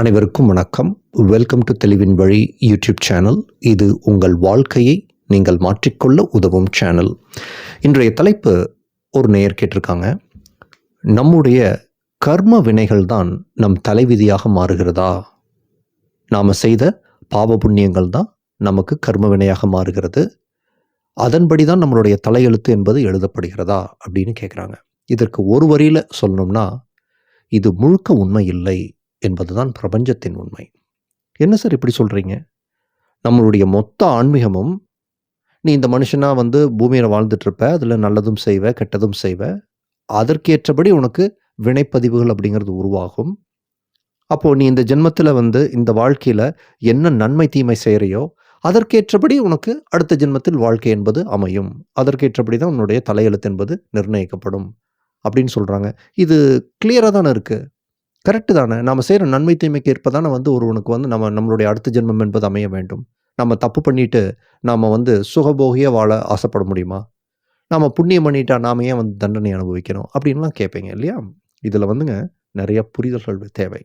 அனைவருக்கும் வணக்கம். Welcome to தெளிவின் வழி யூடியூப் சேனல் இது உங்கள் வாழ்க்கையை நீங்கள் மாற்றிக்கொள்ள உதவும் சேனல் இன்றைய தலைப்பு ஒரு நேயர் கேட்டிருக்காங்க. நம்முடைய கர்ம வினைகள் தான் நம் தலைவிதியாக மாறுகிறதா? நாம் செய்த பாவ புண்ணியங்கள் தான் நமக்கு கர்ம வினையாக மாறுகிறது. அதன்படி தான் நம்மளுடைய தலையெழுத்து என்பது எழுதப்படுகிறதா? அப்படின்னு கேட்குறாங்க இதற்கு ஒரு வரியில் சொல்லணும்னா இது முழுக்க உண்மை இல்லை. என்பதுதான் பிரபஞ்சத்தின் உண்மை. என்ன சார் இப்படி சொல்கிறீங்க நம்மளுடைய மொத்த ஆன்மீகமும் நீ இந்த மனுஷனாக வந்து பூமியில் வாழ்ந்துட்டுருப்ப அதில் நல்லதும் செய்வ கெட்டதும் செய்வ அதற்கேற்றபடி உனக்கு வினைப்பதிவுகள் அப்படிங்கிறது உருவாகும். அப்போது நீ இந்த ஜென்மத்தில் வந்து இந்த வாழ்க்கையில் என்ன நன்மை தீமை செய்கிறையோ அதற்கேற்றபடி உனக்கு அடுத்த ஜென்மத்தில் வாழ்க்கை என்பது அமையும். அதற்கேற்றபடி தான் உன்னுடைய தலையெழுத்து என்பது நிர்ணயிக்கப்படும். அப்படின்னு சொல்கிறாங்க இது கிளியராக தானே இருக்குது கரெக்டு தானே. நம்ம செய்கிற நன்மை தீமைக்கு ஏற்ப தானே வந்து ஒருவனுக்கு வந்து நம்ம நம்மளுடைய அடுத்த ஜென்மம் என்பது அமைய வேண்டும். நம்ம தப்பு பண்ணிட்டு நாம் வந்து சுகபோகியாக வாழ ஆசைப்பட முடியுமா? நாம் புண்ணியம் பண்ணிட்டா நாம ஏன் வந்து தண்டனை அனுபவிக்கணும்? அப்படின்லாம் கேட்பீங்க இல்லையா? இதில் வந்துங்க நிறைய புரிதல்கள் தேவை.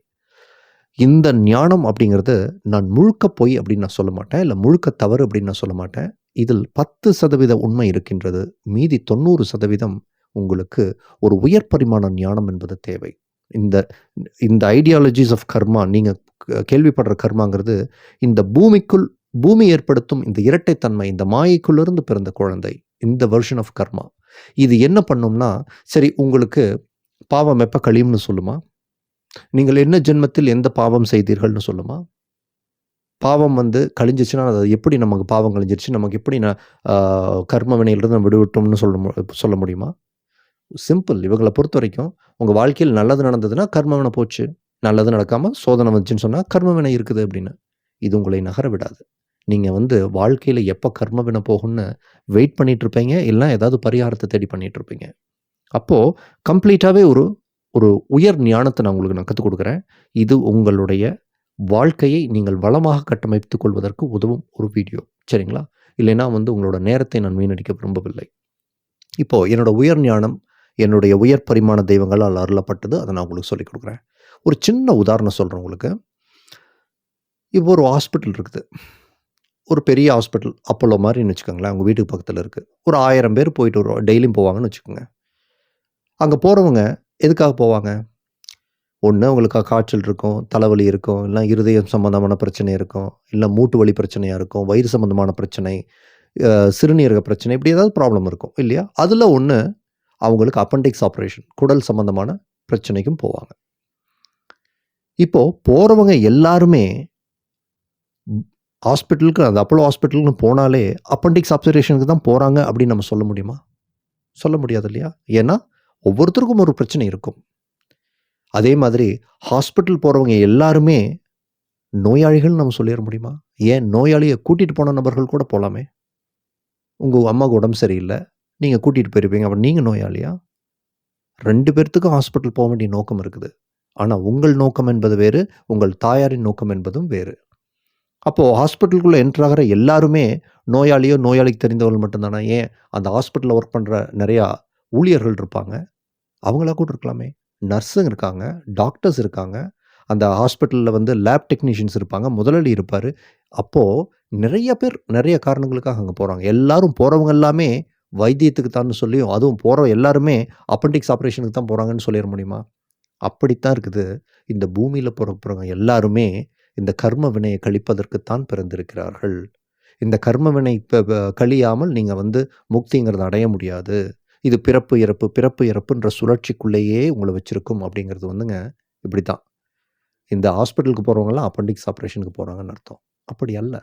இந்த ஞானம் அப்படிங்கிறது நான் முழுக்க பொய் அப்படின்னு நான் சொல்ல மாட்டேன். இல்லை முழுக்க தவறு அப்படின்னு நான் சொல்ல மாட்டேன். இதில் பத்து சதவீத உண்மை இருக்கின்றது. மீதி தொண்ணூறு சதவீதம் உங்களுக்கு ஒரு உயர் பரிமாண ஞானம் என்பது தேவை. இந்த இந்த ஐடியாலஜிஸ் ஆஃப் கர்மா நீங்கள் கேள்விப்படுற கர்மாங்கிறது இந்த பூமிக்குள் பூமி ஏற்படுத்தும் இந்த இரட்டைத்தன்மை இந்த மாயைக்குள்ளிருந்து பிறந்த குழந்தை இந்த வெர்ஷன் ஆஃப் கர்மா இது என்ன பண்ணும்னா சரி உங்களுக்கு பாவம் எப்போ கழியும்னு சொல்லுமா? நீங்கள் என்ன ஜென்மத்தில் எந்த பாவம் செய்தீர்கள்னு சொல்லுமா? பாவம் வந்து கழிஞ்சிச்சுன்னா அது எப்படி நமக்கு பாவம் கழிஞ்சிருச்சு? நமக்கு எப்படி நான் கர்ம வினையிலிருந்து நம்ம விடுவிட்டோம்னு சொல்ல மு- சொல்ல முடியுமா? சிம்பிள் இவங்களை பொறுத்த வரைக்கும் உங்கள் வாழ்க்கையில் நல்லது நடந்ததுன்னா கர்மவினை போச்சு. நல்லது நடக்காமல் சோதனை வந்துச்சுன்னு சொன்னால் கர்மவினை இருக்குது அப்படின்னு. இது உங்களை நகர விடாது. நீங்கள் வந்து வாழ்க்கையில் எப்போ கர்மவினை போகும்னு வெயிட் பண்ணிகிட்டு இருப்பீங்க. இல்லை ஏதாவது பரிகாரத்தை தேடி பண்ணிகிட்டு இருப்பீங்க. அப்போது கம்ப்ளீட்டாகவே ஒரு ஒரு உயர் ஞானத்தை நான் உங்களுக்கு நான் கற்றுக் கொடுக்குறேன் இது உங்களுடைய வாழ்க்கையை நீங்கள் வளமாக கட்டமைத்துக் கொள்வதற்கு உதவும் ஒரு வீடியோ சரிங்களா? இல்லைன்னா வந்து உங்களோட நேரத்தை நான் வீணடிக்க விரும்பவில்லை. இப்போது என்னோட உயர் ஞானம் என்னுடைய உயர் பரிமாண தெய்வங்களால் அருளப்பட்டது. அதை நான் உங்களுக்கு சொல்லிக் கொடுக்குறேன். ஒரு சின்ன உதாரணம் சொல்கிறேன் உங்களுக்கு. இப்போ ஒரு ஹாஸ்பிட்டல் இருக்குது. ஒரு பெரிய ஹாஸ்பிட்டல் அப்போலோ மாதிரின்னு வச்சுக்கோங்களேன். உங்கள் வீட்டுக்கு பக்கத்தில் இருக்குது ஒரு ஆயிரம் பேர் போயிட்டு வருவோம் டெய்லியும் போவாங்கன்னு வச்சுக்கோங்க. அங்கே போகிறவங்க எதுக்காக போவாங்க? ஒன்று அவங்களுக்கு காய்ச்சல் இருக்கும் தலைவலி இருக்கும் இல்லை இருதயம் சம்மந்தமான பிரச்சனை இருக்கும் இல்லை மூட்டு வலி பிரச்சனையாக இருக்கும் வயிறு சம்மந்தமான பிரச்சனை சிறுநீரக பிரச்சனை இப்படி ஏதாவது ப்ராப்ளம் இருக்கும் இல்லையா? அதில் ஒன்று அவங்களுக்கு அப்பண்டிக்ஸ் ஆப்ரேஷன் குடல் சம்மந்தமான பிரச்சனைக்கும் போவாங்க. இப்போ போகிறவங்க எல்லாருமே ஹாஸ்பிட்டலுக்கு அந்த அப்போலோ ஹாஸ்பிட்டலுக்கு போனாலே அப்பண்டிக்ஸ் ஆப்ரேஷனுக்கு தான் போகிறாங்க அப்படின்னு நம்ம சொல்ல முடியுமா? சொல்ல முடியாது இல்லையா? ஏன்னா ஒவ்வொருத்தருக்கும் ஒரு பிரச்சனை இருக்கும். அதே மாதிரி ஹாஸ்பிட்டல் போகிறவங்க எல்லாருமே நோயாளிகள் நம்ம சொல்லிட முடியுமா? ஏன் நோயாளியை கூட்டிகிட்டு போன நபர்கள் கூட போகலாமே உங்கள் அம்மாவுக்கு உடம்பு சரியில்லை நீங்கள் கூட்டிகிட்டு போயிருப்பீங்க. அப்போ நீங்கள் நோயாளியா? ரெண்டு பேர்த்துக்கும் ஹாஸ்பிட்டல் போக வேண்டிய நோக்கம் இருக்குது. ஆனால் உங்கள் நோக்கம் என்பது வேறு உங்கள் தாயாரின் நோக்கம் என்பதும் வேறு. அப்போது ஹாஸ்பிட்டலுக்குள்ளே என்ட்ரு ஆகிற எல்லாருமே நோயாளியோ நோயாளிக்கு தெரிந்தவர்கள் மட்டும்தானா? ஏன்? அந்த ஹாஸ்பிட்டலில் ஒர்க் பண்ணுற நிறையா ஊழியர்கள் இருப்பாங்க. அவங்களா கூட இருக்கலாமே. நர்ஸுங்க இருக்காங்க டாக்டர்ஸ் இருக்காங்க. அந்த ஹாஸ்பிட்டலில் வந்து லேப் டெக்னீஷியன்ஸ் இருப்பாங்க. முதலாளி இருப்பார். அப்போது நிறைய பேர் நிறைய காரணங்களுக்காக அங்கே போகிறாங்க எல்லாரும் போகிறவங்க எல்லாமே வைத்தியத்துக்கு தான் சொல்லியும் அதுவும் போகிற எல்லாருமே அப்பண்டிக்ஸ் ஆப்ரேஷனுக்கு தான் போகிறாங்கன்னு சொல்லிட முடியுமா? அப்படித்தான் இருக்குது. இந்த பூமியில் பிறப்புறவங்க எல்லாருமே இந்த கர்ம வினையை கழிப்பதற்குத்தான் பிறந்திருக்கிறார்கள். இந்த கர்ம வினை கழியாமல் நீங்கள் வந்து முக்திங்கிறத அடைய முடியாது. இது பிறப்பு இறப்பு பிறப்பு இறப்புன்ற சுழற்சிக்குள்ளேயே உங்களை வச்சுருக்கும் அப்படிங்கிறது வந்துங்க இப்படி தான் இந்த ஹாஸ்பிட்டலுக்கு போகிறவங்கலாம் அப்பண்டிக்ஸ் ஆப்ரேஷனுக்கு போகிறாங்கன்னு அர்த்தம். அப்படி அல்ல.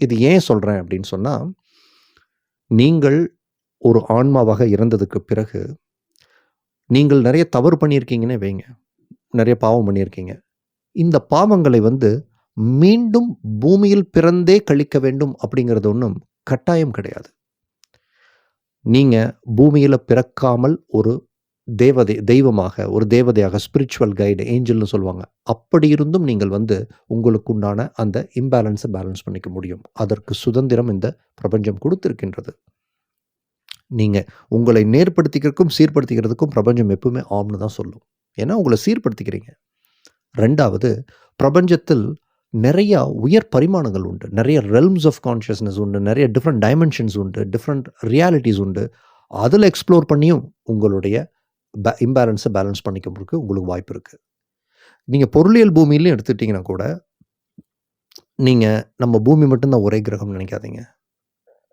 இது ஏன் சொல்கிறேன் அப்படின்னு சொன்னால் நீங்கள் ஒரு ஆன்மாவாக இறந்ததுக்கு பிறகு நீங்கள் நிறைய தவறு பண்ணியிருக்கீங்கன்னே வைங்க. நிறைய பாவம் பண்ணியிருக்கீங்க. இந்த பாவங்களை வந்து மீண்டும் பூமியில் பிறந்தே கழிக்க வேண்டும் அப்படிங்கிறது ஒன்றும் கட்டாயம் கிடையாது. நீங்கள் பூமியில் பிறக்காமல் ஒரு தேவதை தெய்வமாக ஒரு தேவதையாக ஸ்பிரிச்சுவல் கைடு ஏஞ்சல்னு சொல்லுவாங்க. அப்படி இருந்தும் நீங்கள் வந்து உங்களுக்குண்டான அந்த இம்பேலன்ஸை பேலன்ஸ் பண்ணிக்க முடியும். அதற்கு சுதந்திரம் இந்த பிரபஞ்சம் கொடுத்திருக்கின்றது. நீங்கள் உங்களை நேர்படுத்திக்கிறதுக்கும் சீர்படுத்திக்கிறதுக்கும் பிரபஞ்சம் எப்பவுமே ஆம்னு தான் சொல்லும். ஏன்னா உங்களை சீர்படுத்திக்கிறீங்க. ரெண்டாவது பிரபஞ்சத்தில் நிறையா உயர் பரிமாணங்கள் உண்டு. நிறைய ரெல்ம்ஸ் ஆஃப் கான்ஷியஸ்னஸ் உண்டு. நிறைய டிஃப்ரெண்ட் டைமென்ஷன்ஸ் உண்டு. டிஃப்ரெண்ட் ரியாலிட்டிஸ் உண்டு. அதில் எக்ஸ்ப்ளோர் பண்ணியும் உங்களுடைய பே இம்பேலன்ஸை பேலன்ஸ் பண்ணிக்கிறதுக்கு உங்களுக்கு வாய்ப்பு இருக்குது நீங்கள் பொருளியல் பூமியிலையும் எடுத்துட்டிங்கன்னா கூட நீங்கள் நம்ம பூமி மட்டும்தான் ஒரே கிரகம்னு நினைக்காதீங்க.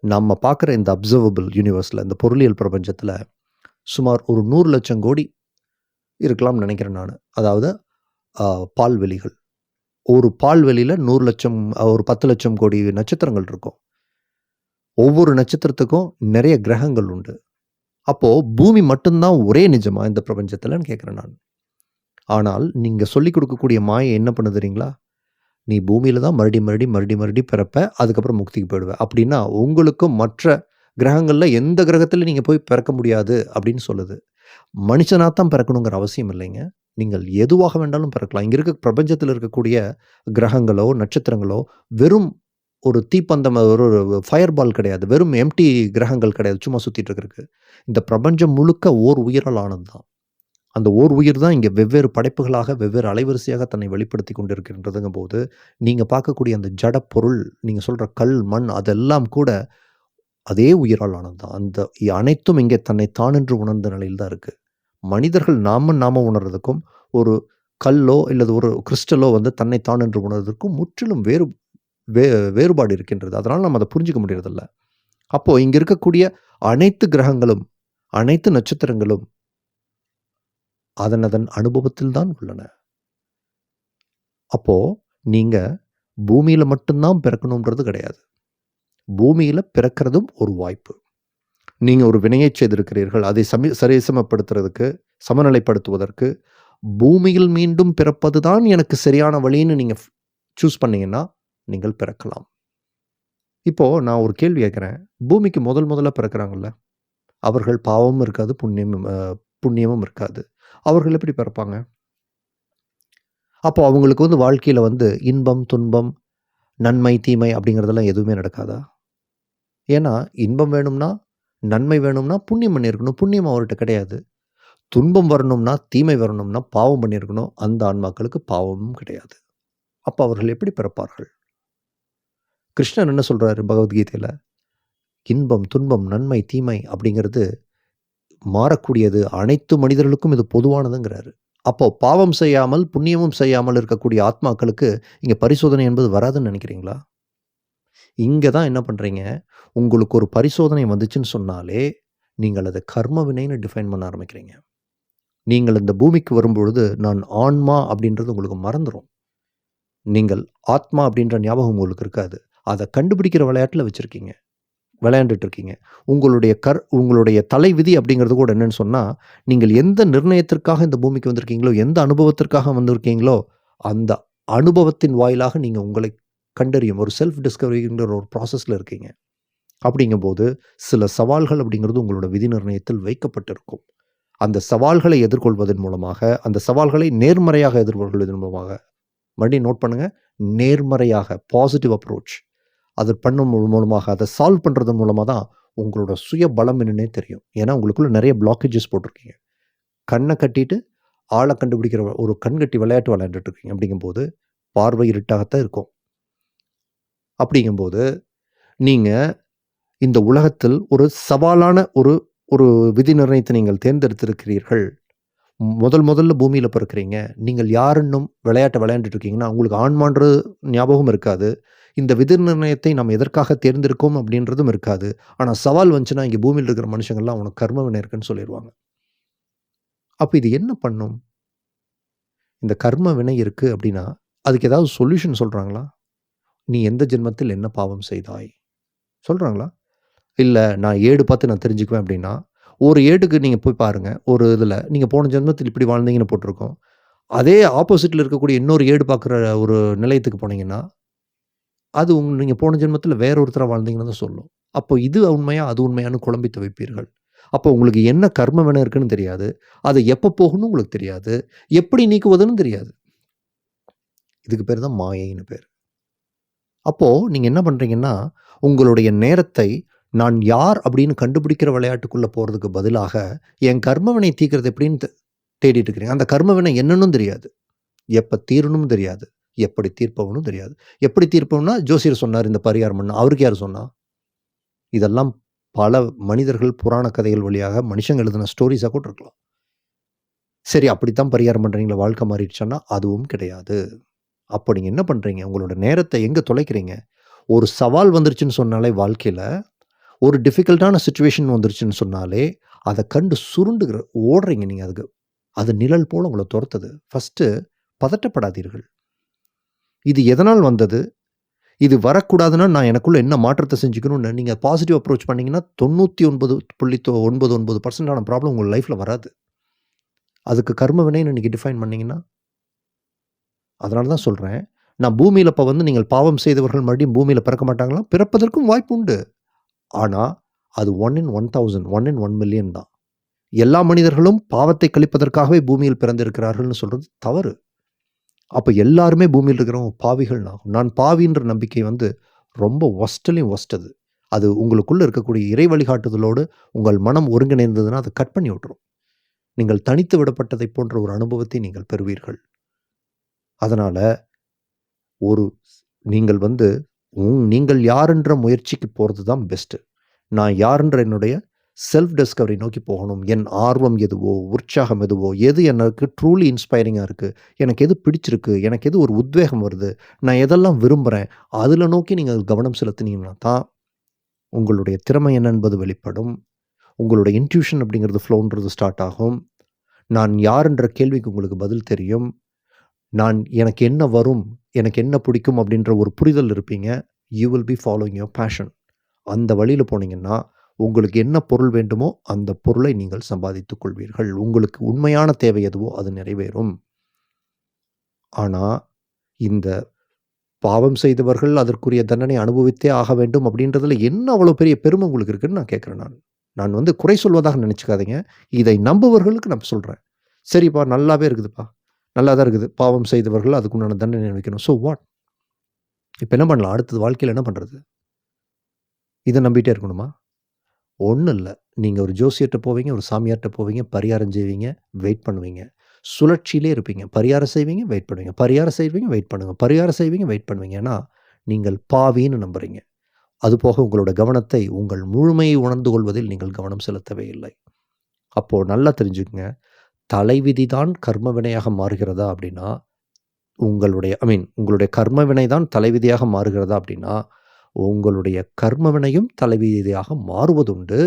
நம்ம பார்க்குற இந்த அப்சர்வபிள் யூனிவர்ஸில் இந்த பொருளியல் பிரபஞ்சத்தில் சுமார் ஒரு நூறு லட்சம் கோடி இருக்கலாம்னு நினைக்கிறேன் நான். அதாவது பால்வெளிகள். ஒரு பால்வெளியில் நூறு லட்சம் ஒரு பத்து லட்சம் கோடி நட்சத்திரங்கள் இருக்கும். ஒவ்வொரு நட்சத்திரத்துக்கும் நிறைய கிரகங்கள் உண்டு. அப்போது பூமி மட்டும்தான் ஒரே நிஜமா இந்த பிரபஞ்சத்தில்னு கேட்குறேன் நான். ஆனால் நீங்கள் சொல்லிக் கொடுக்கக்கூடிய மாயை என்ன பண்ண தெரியுங்களா? நீ பூமியில் தான் மறுபடி மறுபடி மறுபடி மறுபடி பிறப்ப அதுக்கப்புறம் முக்திக்கு போயிடுவேன் அப்படின்னா உங்களுக்கும் மற்ற கிரகங்களில் எந்த கிரகத்தில் நீங்கள் போய் பிறக்க முடியாது அப்படின்னு சொல்லுது. மனுஷனாக தான் பிறக்கணுங்கிற அவசியம் இல்லைங்க. நீங்கள் எதுவாக வேண்டாலும் பிறக்கலாம். இங்கே இருக்க பிரபஞ்சத்தில் இருக்கக்கூடிய கிரகங்களோ நட்சத்திரங்களோ வெறும் ஒரு தீப்பந்தம் ஒரு ஃபயர் பால் கிடையாது. வெறும் எம்டி கிரகங்கள் கிடையாது. சும்மா சுற்றிட்டு இருக்கிறதுக்கு. இந்த பிரபஞ்சம் முழுக்க ஓர் உயிரால் ஆனது தான் அந்த ஓர் உயிர் தான் இங்கே வெவ்வேறு படைப்புகளாக வெவ்வேறு அலைவரிசையாக தன்னை வெளிப்படுத்தி கொண்டிருக்கின்றதுங்க போது நீங்கள் பார்க்கக்கூடிய அந்த ஜட பொருள் நீங்கள் சொல்கிற கல் மண் அதெல்லாம் கூட அதே உயிரால் ஆனது தான் அந்த இ- அனைத்தும் இங்கே தன்னை தானென்று உணர்ந்த நிலையில் தான் இருக்குது மனிதர்கள் நாம நாம உணர்றதுக்கும் ஒரு கல்லோ இல்லது ஒரு கிறிஸ்டலோ வந்து தன்னை தானென்று உணர்வதற்கும் முற்றிலும் வேறு வே வேறுபாடு இருக்கின்றது. அதனால் நம்ம அதை புரிஞ்சுக்க முடியறதில்ல. அப்போது இங்கே இருக்கக்கூடிய அனைத்து கிரகங்களும் அனைத்து நட்சத்திரங்களும் அதன் அதன் அனுபவத்தில் தான் உள்ளன. அப்போ நீங்க பூமியில மட்டும்தான் பிறக்கணுன்றது கிடையாது. பூமியில பிறக்கிறதும் ஒரு வாய்ப்பு. நீங்க ஒரு வினையை செய்திருக்கிறீர்கள் அதை சமி சரிசமப்படுத்துறதுக்கு சமநிலைப்படுத்துவதற்கு பூமியில் மீண்டும் பிறப்பது தான் எனக்கு சரியான வழின்னு நீங்க சூஸ் பண்ணீங்கன்னா நீங்கள் பிறக்கலாம். இப்போ நான் ஒரு கேள்வி கேட்குறேன். பூமிக்கு முதல் முதல்ல பிறக்கிறாங்கல்ல? அவர்கள் பாவமும் இருக்காது புண்ணியமும் புண்ணியமும் இருக்காது. அவர்கள் எப்படி பிறப்பாங்க? அப்போ அவங்களுக்கு வந்து வாழ்க்கையில் வந்து இன்பம் துன்பம் நன்மை தீமை அப்படிங்கிறதெல்லாம் எதுவுமே நடக்காதா? ஏன்னா இன்பம் வேணும்னா நன்மை வேணும்னா புண்ணியம் பண்ணியிருக்கணும். புண்ணியம் அவர்கிட்ட கிடையாது. துன்பம் வரணும்னா தீமை வரணும்னா பாவம் பண்ணியிருக்கணும். அந்த ஆன்மாக்களுக்கு பாவமும் கிடையாது. அப்போ அவர்கள் எப்படி பிறப்பார்கள்? கிருஷ்ணன் என்ன சொல்கிறாரு பகவத்கீதையில்? இன்பம் துன்பம் நன்மை தீமை அப்படிங்கிறது மாறக்கூடியது. அனைத்து மனிதர்களுக்கும் இது பொதுவானதுங்கிறாரு. அப்போ பாவம் செய்யாமல் புண்ணியமும் செய்யாமல் இருக்கக்கூடிய ஆத்மாக்களுக்கு இங்கே பரிசோதனை என்பது வராதுன்னு நினைக்கிறீங்களா? இங்கே தான் என்ன பண்ணுறீங்க உங்களுக்கு ஒரு பரிசோதனை வந்துச்சுன்னு சொன்னாலே நீங்கள் அதை கர்ம வினைன்னு டிஃபைன் பண்ண ஆரம்பிக்கிறீங்க. நீங்கள் இந்த பூமிக்கு வரும்பொழுது நான் ஆன்மா அப்படின்றது உங்களுக்கு மறந்துடும் நீங்கள் ஆத்மா அப்படின்ற ஞாபகம் உங்களுக்கு இருக்காது. அதை கண்டுபிடிக்கிற விளையாட்டில் வச்சுருக்கீங்க. விளையாண்டுட்டு இருக்கீங்க உங்களுடைய கர் உங்களுடைய தலைவிதி அப்படிங்கிறது கூட என்னன்னு சொன்னால் நீங்கள் எந்த நிர்ணயத்திற்காக இந்த பூமிக்கு வந்திருக்கீங்களோ எந்த அனுபவத்திற்காக வந்திருக்கீங்களோ அந்த அனுபவத்தின் வாயிலாக நீங்கள் உங்களை கண்டறியும். ஒரு செல்ஃப் டிஸ்கவரிங்கிற ஒரு ப்ராசஸில் இருக்கீங்க. அப்படிங்கும்போது சில சவால்கள் அப்படிங்கிறது உங்களோட விதி நிர்ணயத்தில் வைக்கப்பட்டிருக்கும். அந்த சவால்களை எதிர்கொள்வதன் மூலமாக அந்த சவால்களை நேர்மறையாக எதிர்கொள்வதன் மூலமாக மறுபடியும் நோட் பண்ணுங்கள் நேர்மறையாக பாசிட்டிவ் அப்ரோச் அது பண்ணும் மூலமாக அதை சால்வ் பண்ணுறது மூலமாக தான் உங்களோட சுய பலம் என்னன்னே தெரியும். ஏன்னா உங்களுக்குள்ள நிறைய பிளாக்கேஜஸ் போட்டிருக்கீங்க. கண்ணை கட்டிட்டு ஆளை கண்டுபிடிக்கிற ஒரு கண் கட்டி விளையாட்டு விளையாண்டுட்டு இருக்கீங்க அப்படிங்கும்போது பார்வை இருட்டாகத்தான் இருக்கும். அப்படிங்கும்போது நீங்கள் இந்த உலகத்தில் ஒரு சவாலான ஒரு ஒரு விதி நிர்ணயத்தை நீங்கள் தேர்ந்தெடுத்திருக்கிறீர்கள். முதல் முதல்ல பூமியில் பிறக்கிறீங்க. நீங்கள் யாருன்னும் விளையாட்டை விளையாண்டுட்டு இருக்கீங்கன்னா உங்களுக்கு ஆன்மான்ற ஞாபகம் இருக்காது. இந்த விதி நிர்ணயத்தை நம்ம எதற்காக தேர்ந்தெடுக்கோம் அப்படின்றதும் இருக்காது. ஆனால் சவால் வந்துச்சுன்னா இங்கே பூமியில் இருக்கிற மனுஷங்கள்லாம் உனக்கு கர்ம வினை இருக்குன்னு சொல்லிடுவாங்க அப்போ இது என்ன பண்ணும்? இந்த கர்ம வினை இருக்குது அப்படின்னா அதுக்கு ஏதாவது சொல்யூஷன் சொல்கிறாங்களா நீ எந்த ஜென்மத்தில் என்ன பாவம் செய்தாய்? சொல்கிறாங்களா இல்லை நான் ஏடு பார்த்து நான் தெரிஞ்சுக்குவேன் அப்படின்னா ஒரு ஏடுக்கு நீங்கள் போய் பாருங்கள் ஒரு இதில் நீங்கள் போன ஜென்மத்தில் இப்படி வாழ்ந்தீங்கன்னு போட்டிருக்கோம். அதே ஆப்போசிட்டில் இருக்கக்கூடிய இன்னொரு ஏடு பார்க்குற ஒரு நிலையத்துக்கு போனீங்கன்னா அது உங்க நீங்கள் போன ஜென்மத்தில் வேற ஒருத்தராக வாழ்ந்தீங்கன்னு தான் சொல்லும். அப்போ இது உண்மையா அது உண்மையானு குழம்பி தவிப்பீர்கள். அப்போ உங்களுக்கு என்ன கர்ம வினை இருக்குன்னு தெரியாது. அதை எப்போ போகணும்னு உங்களுக்கு தெரியாது. எப்படி நீக்குவதுன்னு தெரியாது. இதுக்கு பேர் தான் மாயைன்னு பேர். அப்போது நீங்கள் என்ன பண்ணுறீங்கன்னா உங்களுடைய நேரத்தை நான் யார் அப்படின்னு கண்டுபிடிக்கிற விளையாட்டுக்குள்ளே போகிறதுக்கு பதிலாக என் கர்மவினை தீக்கிறது எப்படின்னு தேடிட்டு இருக்கிறீங்க. அந்த கர்மவினை என்னன்னு தெரியாது. எப்போ தீரணும் தெரியாது. எப்படி தீர்ப்பவனும் தெரியாது. எப்படி தீர்ப்பவனா ஜோசியர் சொன்னார் இந்த பரிகாரம் பண்ண. அவருக்கு யார் சொன்னா? இதெல்லாம் பல மனிதர்கள் புராண கதைகள் வழியாக மனுஷங்க எழுதின ஸ்டோரிஸாக கூட இருக்கலாம். சரி அப்படித்தான் பரிகாரம் பண்ணுறீங்களா வாழ்க்கை மாறிடுச்சோன்னா அதுவும் கிடையாது. அப்போ நீங்கள் என்ன பண்ணுறீங்க உங்களோட நேரத்தை எங்கே தொலைக்கிறீங்க? ஒரு சவால் வந்துருச்சுன்னு சொன்னாலே வாழ்க்கையில் ஒரு டிஃபிகல்ட்டான சுச்சுவேஷன் வந்துருச்சுன்னு சொன்னாலே அதை கண்டு சுருண்டுகிற ஓடுறீங்க நீங்கள் அதுக்கு. அது நிழல் போல் உங்களை துரத்துது. ஃபஸ்ட்டு பதட்டப்படாதீர்கள். இது எதனால் வந்தது? இது வரக்கூடாதுன்னா நான் எனக்குள்ள என்ன மாற்றத்தை செஞ்சுக்கணும்னு நீங்கள் பாசிட்டிவ் அப்ரோச் பண்ணீங்கன்னா தொண்ணூற்றி ஒன்பது புள்ளி தொ- ஒன்பது ஒன்பது பர்சன்டான ப்ராப்ளம் உங்கள் லைஃப்பில் வராது. அதுக்கு கர்ம வினைன்னு நீங்கள் டிஃபைன் பண்ணிங்கன்னா அதனால தான் சொல்கிறேன் நான் பூமியில் இப்போ வந்து நீங்கள் பாவம் செய்தவர்கள் மறுபடியும் பூமியில் பிறக்க மாட்டாங்களா? பிறப்பதற்கும் வாய்ப்பு உண்டு. ஆனால் அது one in one thousand one in one million தான். எல்லா மனிதர்களும் பாவத்தை கழிப்பதற்காகவே பூமியில் பிறந்திருக்கிறார்கள்னு சொல்கிறது தவறு. அப்போ எல்லாருமே பூமியில் இருக்கிறவங்க பாவிகள் நான். பாவின்ற நம்பிக்கை வந்து ரொம்ப ஒஸ்ட்லையும் ஒஸ்டது அது. உங்களுக்குள்ளே இருக்கக்கூடிய இறை வழிகாட்டுதலோடு உங்கள் மனம் ஒருங்கிணைந்ததுன்னா அதை கட் பண்ணி விட்டுரும். நீங்கள் தனித்து விடப்பட்டதை போன்ற ஒரு அனுபவத்தை நீங்கள் பெறுவீர்கள். அதனால் ஒரு நீங்கள் வந்து உங் நீங்கள் யாருன்ற முயற்சிக்கு போகிறது தான் பெஸ்ட்டு நான் யாருன்ற என்னுடைய செல்ஃப் டிஸ்கவரி நோக்கி போகணும். என் ஆர்வம் எதுவோ உற்சாகம் எதுவோ எது எனக்கு ட்ரூலி இன்ஸ்பைரிங்காக இருக்குது எனக்கு எது பிடிச்சிருக்கு எனக்கு எது ஒரு உத்வேகம் வருது நான் எதெல்லாம் விரும்புகிறேன் அதில் நோக்கி நீங்கள் கவனம் செலுத்தினீங்கன்னா தான் உங்களுடைய திறமை என்ன என்பது வெளிப்படும். உங்களுடைய இன்ட்யூஷன் அப்படிங்கிறது ஃப்ளோன்றது ஸ்டார்ட் ஆகும். நான் யாருன்ற கேள்விக்கு உங்களுக்கு பதில் தெரியும். நான் எனக்கு என்ன வரும் எனக்கு என்ன பிடிக்கும் அப்படின்ற ஒரு புரிதல் இருப்பீங்க. You will be following your passion அந்த வழியில் போனீங்கன்னா உங்களுக்கு என்ன பொருள் வேண்டுமோ அந்த பொருளை நீங்கள் சம்பாதித்துக் கொள்வீர்கள் உங்களுக்கு உண்மையான தேவை எதுவோ அது நிறைவேறும். ஆனால் இந்த பாவம் செய்தவர்கள் அதற்குரிய தண்டனை அனுபவித்தே ஆக வேண்டும் அப்படின்றதுல என்ன அவ்வளோ பெரிய பெருமை உங்களுக்கு இருக்குன்னு நான் கேட்குறேன் நான். நான் வந்து குறை சொல்வதாக நினச்சிக்காதீங்க. இதை நம்புவர்களுக்கு நான் சொல்கிறேன் சரிப்பா நல்லாவே இருக்குதுப்பா. நல்லா தான் இருக்குது. பாவம் செய்தவர்கள் அதுக்குண்டான தண்டனை நினைக்கணும் ஸோ வாட் இப்போ என்ன பண்ணலாம்? அடுத்தது வாழ்க்கையில் என்ன பண்ணுறது இதை நம்பிகிட்டே இருக்கணுமா? ஒன்றும் இல்லை. நீங்கள் ஒரு ஜோசியர்கிட்ட போவீங்க ஒரு சாமியார்கிட்ட போவீங்க பரிகாரம் செய்வீங்க வெயிட் பண்ணுவீங்க. சுழற்சியிலே இருப்பீங்க. பரிகாரம் செய்வீங்க வெயிட் பண்ணுவீங்க. பரிகாரம் செய்வீங்க வெயிட் பண்ணுங்க. பரிகாரம் செய்வீங்க வெயிட் பண்ணுவீங்க. ஏன்னா நீங்கள் பாவின்னு நம்புகிறீங்க அதுபோக உங்களோட கவனத்தை உங்கள் முழுமையை உணர்ந்து கொள்வதில் நீங்கள் கவனம் செலுத்தவே இல்லை. அப்போது நல்லா தெரிஞ்சுக்கங்க. தலைவிதி தான் கர்ம வினையாக மாறுகிறதா அப்படின்னா உங்களுடைய ஐ மீன் உங்களுடைய கர்ம வினை தான் தலைவிதியாக மாறுகிறதா அப்படின்னா உங்களுடைய கர்மவினையும் தலைவீதியாக தலைவிதியாக மாறுவதுண்டு.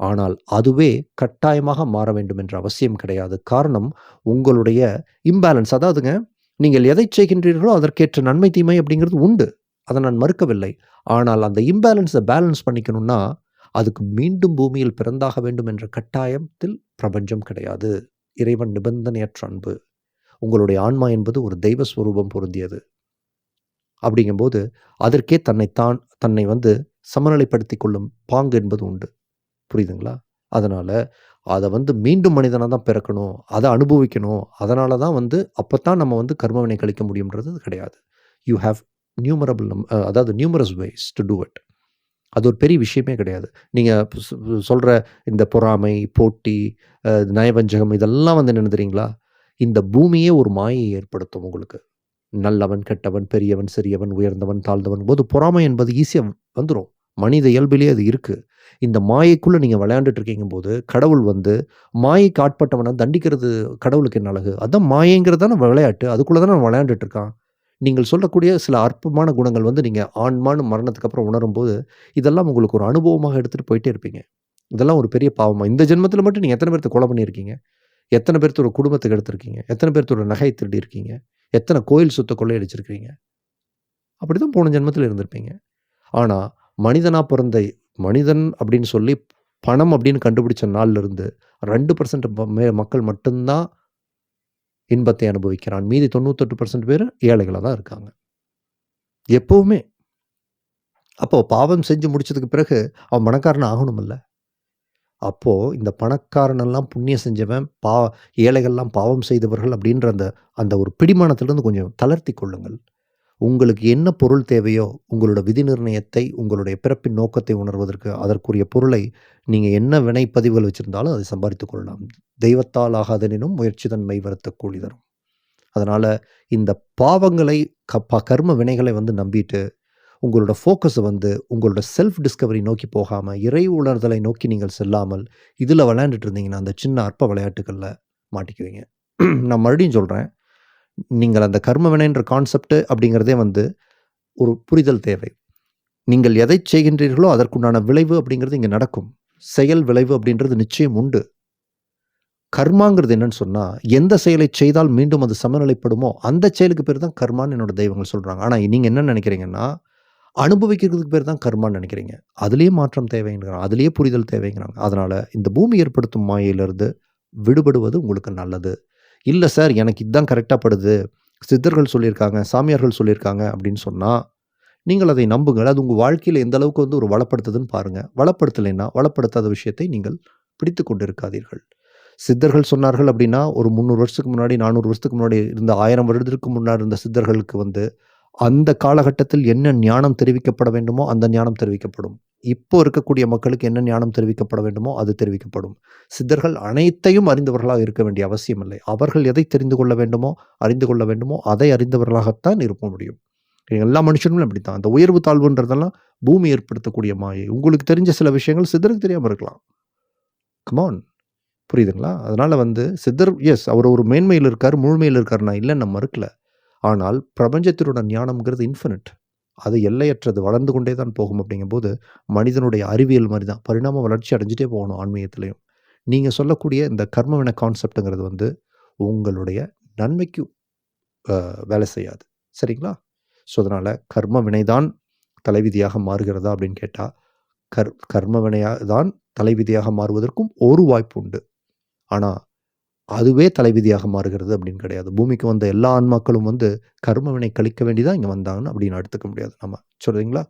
ஆனால் அதுவே கட்டாயமாக மாற வேண்டும் என்ற அவசியம் கிடையாது. காரணம் உங்களுடைய இம்பேலன்ஸ் அதாவதுங்க நீங்கள் எதை செய்கின்றீர்களோ அதற்கேற்ற நன்மை தீமை அப்படிங்கிறது உண்டு. அதை நான் மறுக்கவில்லை. ஆனால் அந்த இம்பேலன்ஸை பேலன்ஸ் பண்ணிக்கணும்னா அதுக்கு மீண்டும் பூமியில் பிறந்தாக வேண்டும் என்ற கட்டாயத்தில் பிரபஞ்சம் கிடையாது. இறைவன் நிபந்தனையற்ற அன்பு. உங்களுடைய ஆன்மா என்பது ஒரு தெய்வ ஸ்வரூபம் பொருந்தியது. அப்படிங்கும்போது அதற்கே தன்னைத்தான் தன்னை வந்து சமநிலைப்படுத்தி கொள்ளும் பாங்கு என்பது உண்டு. புரியுதுங்களா? அதனால் அதை வந்து மீண்டும் மனிதனாக தான் பிறக்கணும் அதை அனுபவிக்கணும் அதனால தான் வந்து அப்போ தான் நம்ம வந்து கர்மவினை கழிக்க முடியுன்றது கிடையாது. யூ ஹாவ் நியூமரபிள் நம் அதாவது numerous ways to do it அது ஒரு பெரிய விஷயமே கிடையாது. நீங்கள் சொல்கிற இந்த பொறாமை போட்டி நயவஞ்சகம் இதெல்லாம் வந்து என்ன தெரியுங்களா? இந்த பூமியே ஒரு மாயை ஏற்படுத்தும் உங்களுக்கு. நல்லவன் கெட்டவன் பெரியவன் சிறியவன் உயர்ந்தவன் தாழ்ந்தவன் போது பொறாமை என்பது ஈஸியாக வந்துடும் மனித இயல்பிலே அது இருக்குது இந்த மாயைக்குள்ளே நீங்கள் விளையாண்டுட்டு இருக்கீங்க போது கடவுள் வந்து மாயைக்கு ஆட்பட்டவனை தண்டிக்கிறது கடவுளுக்கு என்ன அழகு? அதான் மாயைங்கிறதான விளையாட்டு. அதுக்குள்ளே தான் நான் விளையாண்டுட்டு இருக்கான். நீங்கள் சொல்லக்கூடிய சில அற்பமான குணங்கள் வந்து நீங்கள் ஆண்மான்னு மரணத்துக்கு அப்புறம் உணரும்போது இதெல்லாம் உங்களுக்கு ஒரு அனுபவமாக எடுத்துகிட்டு போயிட்டே இருப்பீங்க. இதெல்லாம் ஒரு பெரிய பாவமாக இந்த ஜென்மத்தில் மட்டும் நீங்கள் எத்தனை பேர்த்து கொலை பண்ணியிருக்கீங்க? எத்தனை பேர்த்தோட குடும்பத்துக்கு எடுத்திருக்கீங்க? எத்தனை பேர்த்தோட நகை திருடி இருக்கீங்க எத்தனை கோயில் சொத்தை கொள்ளையடிச்சிருக்கிறீங்க? அப்படி தான் போன ஜென்மத்தில் இருந்திருப்பீங்க. ஆனால் மனிதனாக பிறந்த மனிதன் அப்படின்னு சொல்லி பணம் அப்படின்னு கண்டுபிடிச்ச நாள்லேருந்து ரெண்டு பர்சன்ட் மக்கள் மட்டும்தான் இன்பத்தை அனுபவிக்கிறான். மீதி தொண்ணூத்தெட்டு பர்சன்ட் பேர் ஏழைகளாக தான் இருக்காங்க. எப்போவுமே. அப்போ பாவம் செஞ்சு முடிச்சதுக்கு பிறகு அவன் பணக்காரன் ஆகணுமில்ல. அப்போது இந்த பணக்காரனெல்லாம் புண்ணியம் செஞ்சவன் பா ஏழைகள்லாம் பாவம் செய்தவர்கள் அப்படின்ற அந்த அந்த ஒரு பிடிமானத்திலிருந்து கொஞ்சம் தளர்த்தி கொள்ளுங்கள். உங்களுக்கு என்ன பொருள் தேவையோ உங்களோட விதி நிர்ணயத்தை உங்களுடைய பிறப்பின் நோக்கத்தை உணர்வதற்கு அதற்குரிய பொருளை நீங்கள் என்ன வினைப்பதிவுகள் வச்சுருந்தாலும் அதை சம்பாதித்து கொள்ளலாம். தெய்வத்தால் ஆகாதெனினும் முயற்சி தன்மை வருத்த கூலி தரும். அதனால் இந்த பாவங்களை க ப கர்ம வினைகளை வந்து நம்பிட்டு உங்களோட ஃபோக்கஸை வந்து உங்களோட செல்ஃப் டிஸ்கவரி நோக்கி போகாமல் இறை உணர்தலை நோக்கி நீங்கள் செல்லாமல் இதில் விளையாண்டுட்டு இருந்தீங்கன்னா அந்த சின்ன அற்ப விளையாட்டுகளில் மாட்டிக்குவீங்க. நான் மறுபடியும் சொல்கிறேன் நீங்கள் அந்த கர்ம வினைன்ற கான்செப்ட் அப்படிங்கிறதே வந்து ஒரு புரிதல் தேவை. நீங்கள் எதை செய்கின்றீர்களோ அதற்குண்டான விளைவு அப்படிங்கிறது இங்கே நடக்கும். செயல் விளைவு அப்படின்றது நிச்சயம் உண்டு. கர்மாங்கிறது என்னன்னு சொன்னால் எந்த செயலை செய்தால் மீண்டும் அது சமநிலைப்படுமோ அந்த செயலுக்கு பேர் தான் கர்மான்னு என்னோட தெய்வங்கள் சொல்கிறாங்க ஆனால் நீங்கள் என்ன நினைக்கிறீங்கன்னா அனுபவிக்கிறதுக்கு பேர் தான் கர்மான்னு நினைக்கிறீங்க. அதுலேயே மாற்றம் தேவைங்கிறாங்க அதுலேயே புரிதல் தேவைங்கிறாங்க அதனால் இந்த பூமி ஏற்படுத்தும் மாயிலிருந்து விடுபடுவது உங்களுக்கு நல்லது. இல்லை சார் எனக்கு இதுதான் கரெக்டாக படுது. சித்தர்கள் சொல்லியிருக்காங்க சாமியார்கள் சொல்லியிருக்காங்க அப்படின்னு சொன்னால் நீங்கள் அதை நம்புங்கள். அது உங்கள் வாழ்க்கையில் எந்த அளவுக்கு வந்து ஒரு வளப்படுத்துதுன்னு பாருங்கள் வளப்படுத்தலைன்னா வளப்படுத்தாத விஷயத்தை நீங்கள் பிடித்து கொண்டு இருக்காதீர்கள் சித்தர்கள் சொன்னார்கள் அப்படின்னா ஒரு முந்நூறு வருஷத்துக்கு முன்னாடி நானூறு வருஷத்துக்கு முன்னாடி இருந்த ஆயிரம் வருடத்திற்கு முன்னாடி இருந்த சித்தர்களுக்கு வந்து அந்த காலகட்டத்தில் என்ன ஞானம் தெரிவிக்கப்பட வேண்டுமோ அந்த ஞானம் தெரிவிக்கப்படும். இப்போ இருக்கக்கூடிய மக்களுக்கு என்ன ஞானம் தெரிவிக்கப்பட வேண்டுமோ அது தெரிவிக்கப்படும். சித்தர்கள் அனைத்தையும் அறிந்தவர்களாக இருக்க வேண்டிய அவசியம் இல்லை அவர்கள் எதை தெரிந்து கொள்ள வேண்டுமோ அறிந்து கொள்ள வேண்டுமோ அதை அறிந்தவர்களாகத்தான் இருக்க முடியும். எல்லா மனுஷனும் அப்படி தான் அந்த உயர்வு தாழ்வுன்றதெல்லாம் பூமி ஏற்படுத்தக்கூடிய மாயை. உங்களுக்கு தெரிஞ்ச சில விஷயங்கள் சித்தருக்கு தெரியாமல் இருக்கலாம். கமான் புரியுதுங்களா? அதனால் வந்து சித்தர் எஸ் அவர் ஒரு மேன்மையில் இருக்கார் முழுமையில் இருக்கார். நான் இல்லை நம்ம மறுக்கல. ஆனால் பிரபஞ்சத்தினோட ஞானம்ங்கிறது இன்ஃபினிட் அது எல்லையற்றது வளர்ந்து கொண்டே தான் போகும் அப்படிங்கும்போது மனிதனுடைய அறிவியல் மாதிரி தான் பரிணாம வளர்ச்சி அடைஞ்சிட்டே போகணும் ஆன்மீகத்திலையும். நீங்கள் சொல்லக்கூடிய இந்த கர்மவின கான்செப்ட்டுங்கிறது வந்து உங்களுடைய நன்மைக்கு வேலை செய்யாது. சரிங்களா? ஸோ அதனால் கர்ம வினைதான் தலைவிதியாக மாறுகிறதா அப்படின்னு கேட்டால் கர் கர்ம வினையாக தான் தலைவிதியாக மாறுவதற்கும் ஒரு வாய்ப்பு உண்டு. ஆனால் அதுவே தலைவிதியாக மாறுகிறது அப்படின்னு கிடையாது. பூமிக்கு வந்த எல்லா ஆன்மாக்களும் வந்து கர்மவினை கழிக்க வேண்டிதான் இங்கே வந்தாங்கன்னு அப்படின்னு எடுத்துக்க முடியாது. நம்ம சொல்கிறீங்களா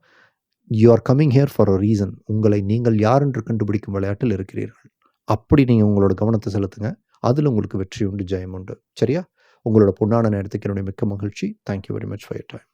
you are coming here for a reason உங்களை நீங்கள் யார் என்று கண்டுபிடிக்கும் விளையாட்டில் இருக்கிறீர்கள். அப்படி நீங்கள் உங்களோட கவனத்தை செலுத்துங்க. அதில் உங்களுக்கு வெற்றி உண்டு ஜெயம் உண்டு. சரியா? உங்களோட பொன்னான நேரத்துக்கு என்னுடைய மிக்க மகிழ்ச்சி. Thank you very much for your time